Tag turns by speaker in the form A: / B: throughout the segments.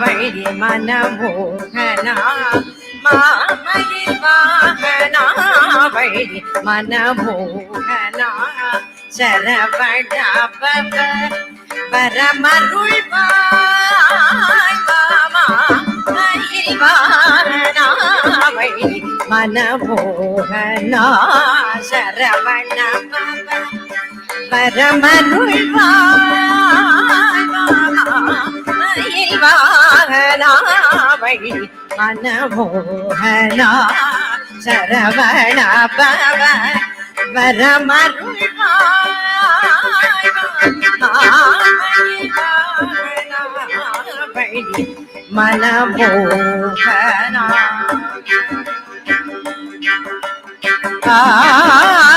A: வழி மனமோகனா? மாமயில் வாகனா? வழி மனமோகனா? சரவண பவ பரமருள் பாமா மயில் வாகனா வழி மனமோகனா? சரவண பவ பரமருள் மயில் வாகனா வழி மனமோகனா சரவண பவ பரமருள் வழி மனமோகனா கையிலாய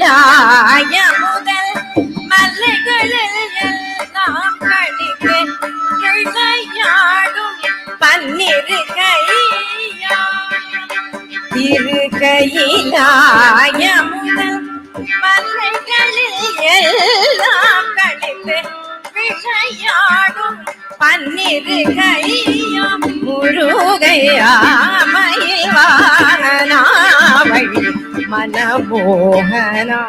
A: கையிலாய முதல் மலைகளில் எல்லாம் கழித்து விளையாடும் பன்னிரு கையா திரு கையிலாய முதல் மலைகளில் எல்லாம் கழித்து விளையாடும் பன்னிரு கையும் முருகையா மனமோகனா.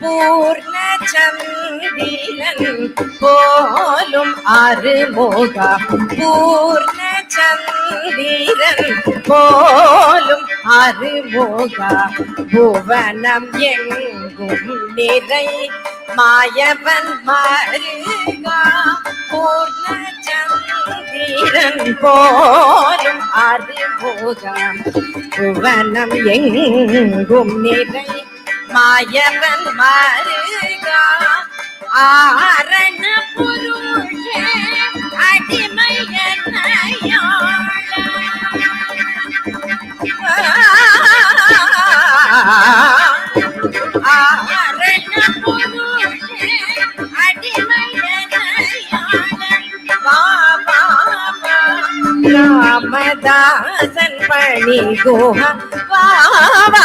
A: பூர்ண சந்திரன் போலும் அருமோகா பூர்ண சந்திரன் போலும் அருமோகா புவனம் எங்கும் நிறை மாயவன் மருகா பூர்ண சந்திரன் போலும் அறிமுகம். புவனம் எங்கும் நிறை மாயவன் மாறுகா ஆரண பொருளே அடிமையனையாள ஆரண பொருளே ராமதாசன் பணி குஹ வா வா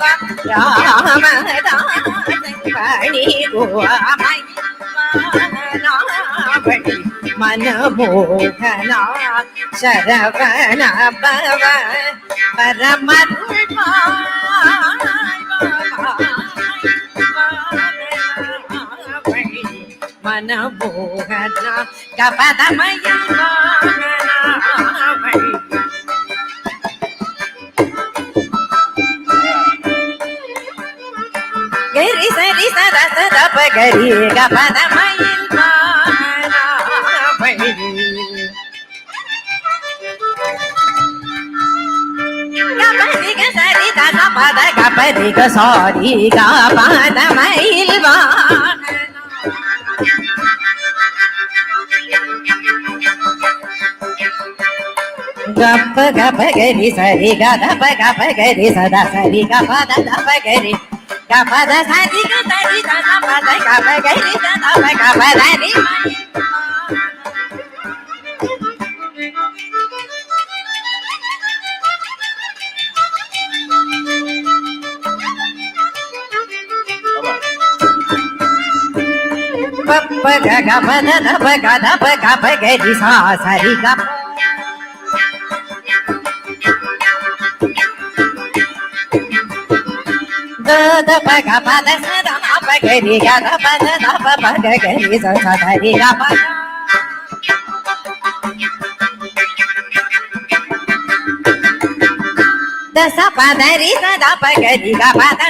A: வா. ராமதாசன் பணி குஹ பணி மனமோகனா சரவண பவ మనమోహన గపదమయ గరి సరి సర సర పగరి గపదమయ సరి గపద గపది సారీ గపద మైల్వా గప్ప గప గరి సరి గ గప గప గరి సదా సరి గ పద దప గరి గ పద సరి గ సరి ద పద గప గరి ద దప గ పద ని పప్ప గ గప ద దప గ దప గప గరి సా సరి గ పద పగ పద సద పగ గరి గ పద పద పగ గరి సద గరి గ పద దస పద రి సద పగ గరి గ పద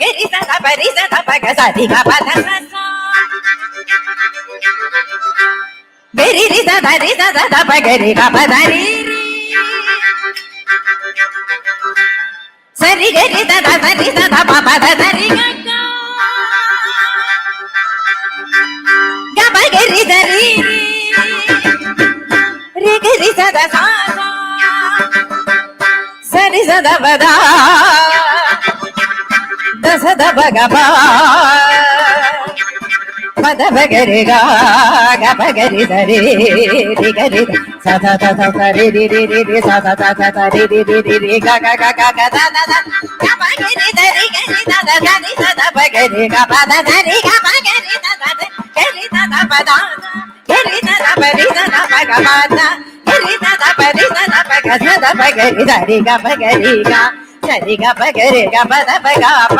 A: గరి సద పరి సద పగ సరి గ పద గరి రి సద రి సద పగ రి గ పద రి సరి గరి దద సరి దద బబ దరి గబ గరి దరి రి గరి సద సరి సద బద దస దబ గబా పద బగరి గా గబ గరి సరి రి గరి స స స స స రి రి రి రి రి స స స స స రి రి రి రి రి గ గ గ గ గ ద ద ద గబ గరి దరి గరి ద ద ద రి ద ద బ గరి గ బ ద ద రి గ బ గరి ద ద ద గరి ద ద బ ద గరి ద ద బ రి ద ద బ గ బ ద గరి ద ద బ రి ద ద బ గ ద ద బ గరి ద రి గ బ గరి గ సరి గ బ గరి గ బ ద బ గ ప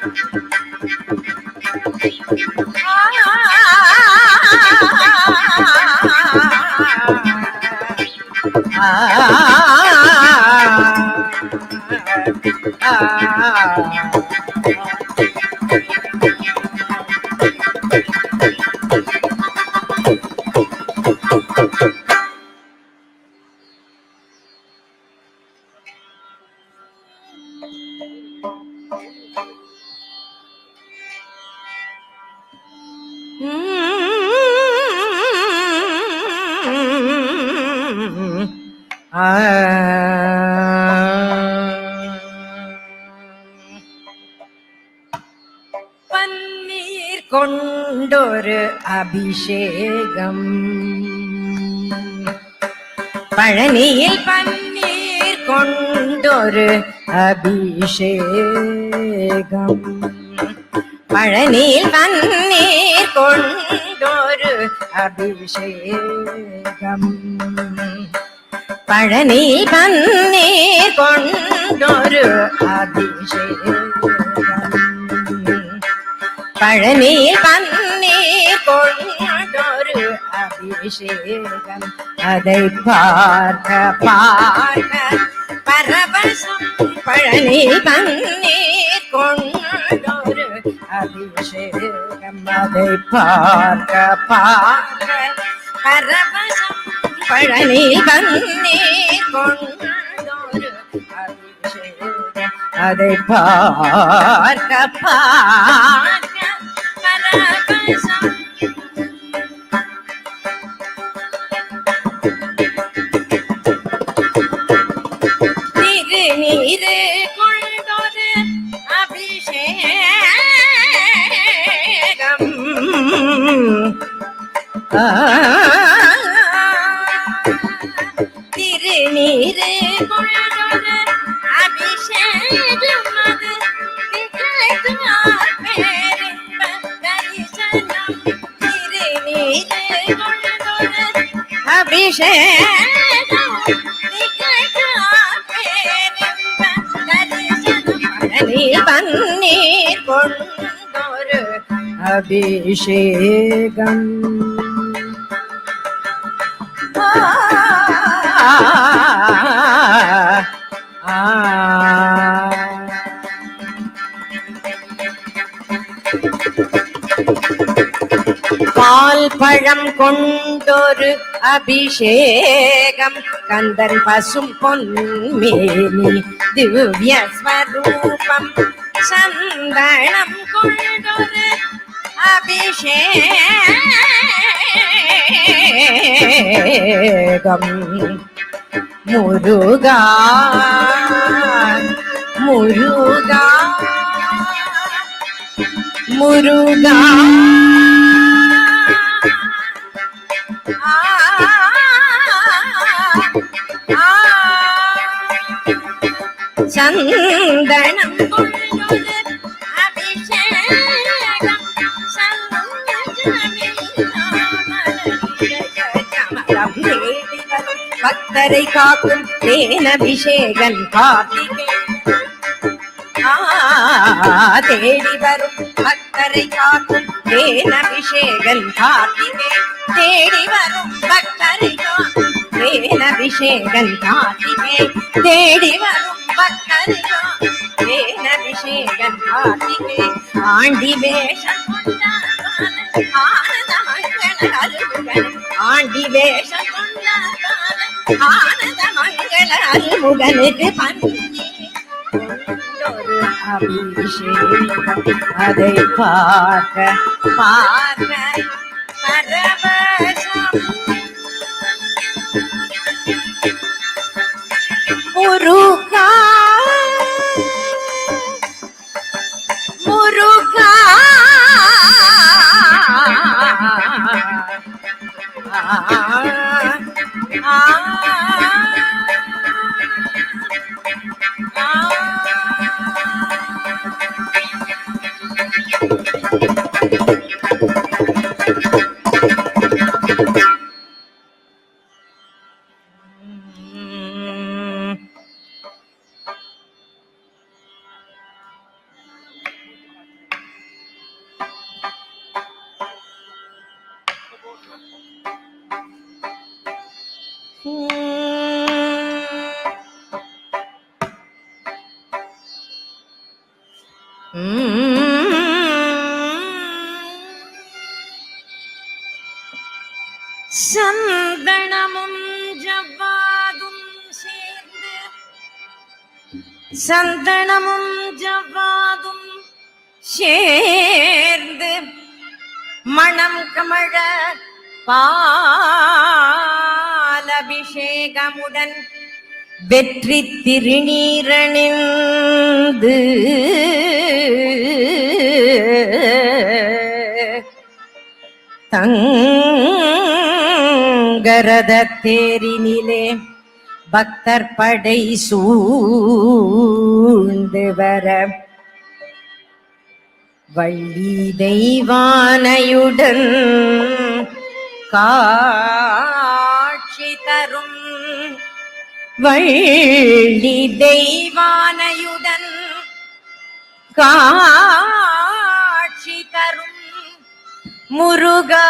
A: า കൊണ്ടൊരു അഭിഷേകം. പഴനിയിൽ പന്നീർ കൊണ്ടൊരു അഭിഷേകം. പഴനിയിൽ പന്നീർ കൊണ്ടൊരു അഭിഷേകം. പഴനിയിൽ പന്നീർ കൊണ്ടൊരു അഭിഷേകം. பழனியில் பன்னீர் கொண்டொரு அபிஷேகம். அதை பார்க்க பார்க்க பரவசம் பழனியில் பன்னீர் கொண்டொரு அபிஷேகம். அதை பார்க்க பார்க்க பரவசம் பழனி பன்னீர் கொண்டொரு அபிஷேகம். அதை பார்க்க பார்க்க பரவசம் திருநீரு அபிஷேகம். ஆ, அபிஷேகம் பால் பழம் கொண்டொரு அபிஷேகம் கந்தன் பசும் பொன்மேனி திவ்ய ஸ்வரூபம் சந்தனம் கொண்டொரு അഭിഷേകം. മുരുക മുരുക മുരുക. ചന്ദനം കൊണ്ടു பக்தரை காக்கும் தேனபிஷேகன் கார்த்திகை ஆ, தேடி வரும் பக்தரை காக்கும் தேனபிஷேகன் கார்த்திகை தேடி வரும் பக்தரை காக்கும் தேனபிஷேகன் கார்த்திகே தேடி வரும் பக்தரை காக்கும் தேனபிஷேகன் கார்த்திகே ஆண்டி வேஷம் கொண்டான் ஆனந்த மங்கள அருள்கள் ஆண்டி வேஷம் கொண்டான் ஆனந்த மங்கள அருள்முகனுக்கு பந்தி ஒரு அபிஷேகம் அதை பார்க்க பார்க்க பரவசம் சந்தனமும் ஜவ்வாதும் சேர்ந்து மணம் கமழ பாலபிஷேகமுடன் வெற்றி திருநீரணிந்து தங்கரத தேரினிலே பக்தர் படை சூழ்ந்து வர. வள்ளி தெய்வானையுடன் காட்சி தரும். வள்ளி தெய்வானையுடன் காட்சி தரும். முருகா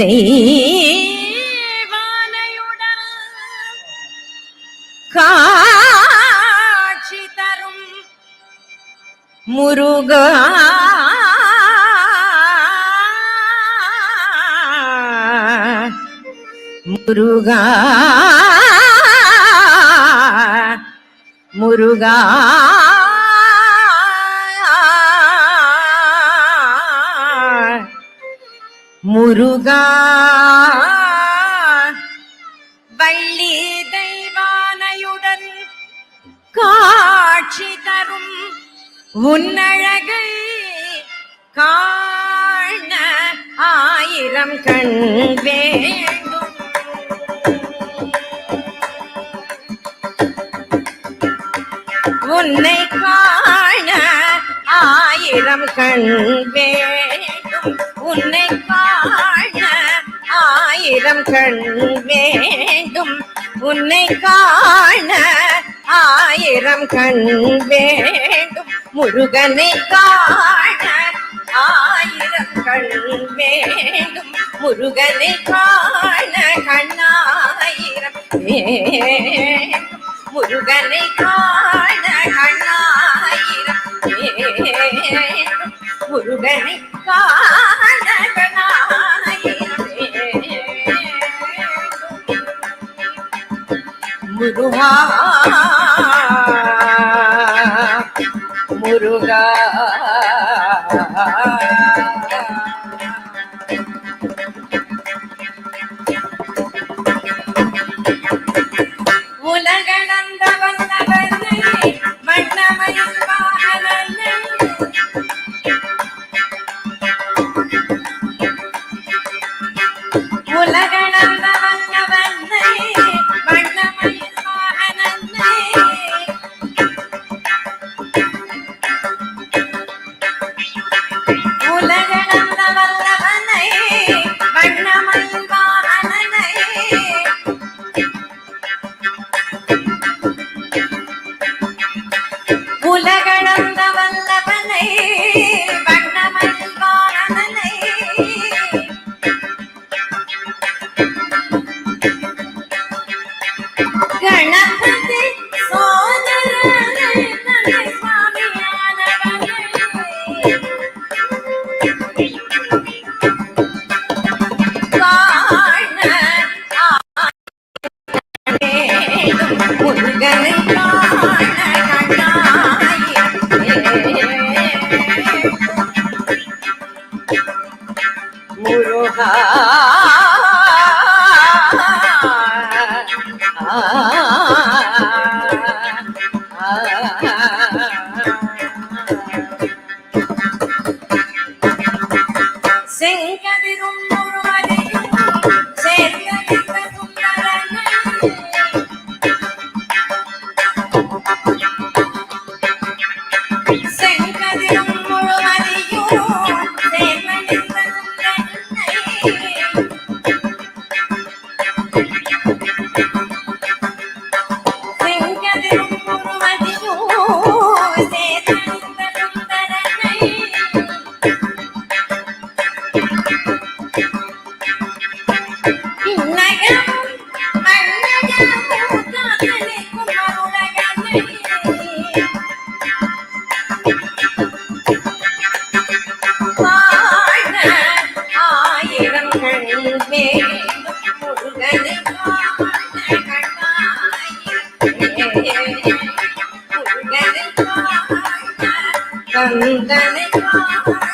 A: ദേവാലയുടൽ കാക്ഷി തരും മുരുക. മുരുക. മുരുകാ. காட்சி தரும் உன்னழகை காண ஆயிரம் கண் வேண்டும். உன்னை காண ஆயிரம் கண் வேண்டும். உன்னை காண ஆயிரம் கண் வேண்டும். உன்னை காண ஆயிரம் கண் வேண்டும். முருகனை காண ஆயிரம் கண் வேண்டும். முருகனை காண கண்ணாயிரம் முருகனை காண கண்ணாயிரம் முருகனை காண கண்ணாயிரம் முருகா ಅಲ್ಲಗ 嗯，对那个。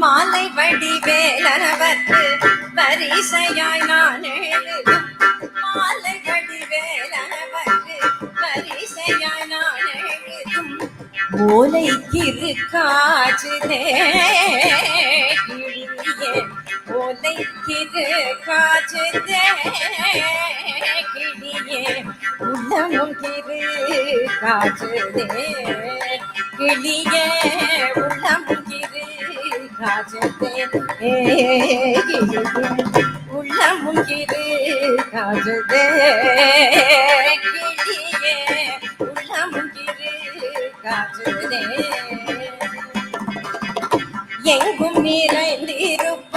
A: மாலை வடி வேலரவத்து பரிசையாய் நான் எழுதும் மாலை வடி வேலரவத்து பரிசையாய் நான் எழுதும் ஓலைக்கு காச்சுதே காய்ச்சது காய்ச்சது கிளியே உள்ளமும் கிரு காய்ச்சது கிளியே உள்ளமும் கிரு காய்ச்சது உள்ளமும் கிரு காய்ச்சது கிளியே உள்ளமும் கிரு காய்ச்சது எங்கும்
B: நிறைந்திருக்கும்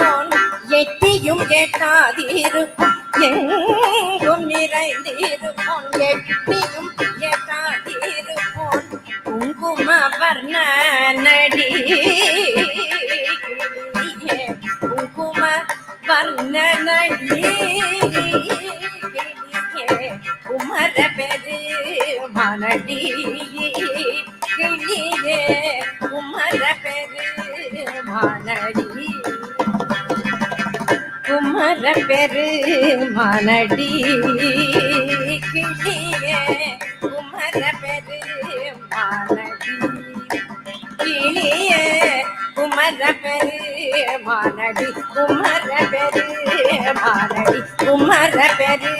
B: நிறைந்திருக்கும் எங்கும் நிறைந்திருக்கும் எட்டியும் எட்டாதிருக்கும் குங்கும வர்ண நடி. குங்கும வர்ண நடி. குமர பெரு மனடியே குமர பெரு மனடி கிளியே குமர பெரு மனடி கிளியே குமர பெரு மனடி குமர பெரு மனடி குமர பெரு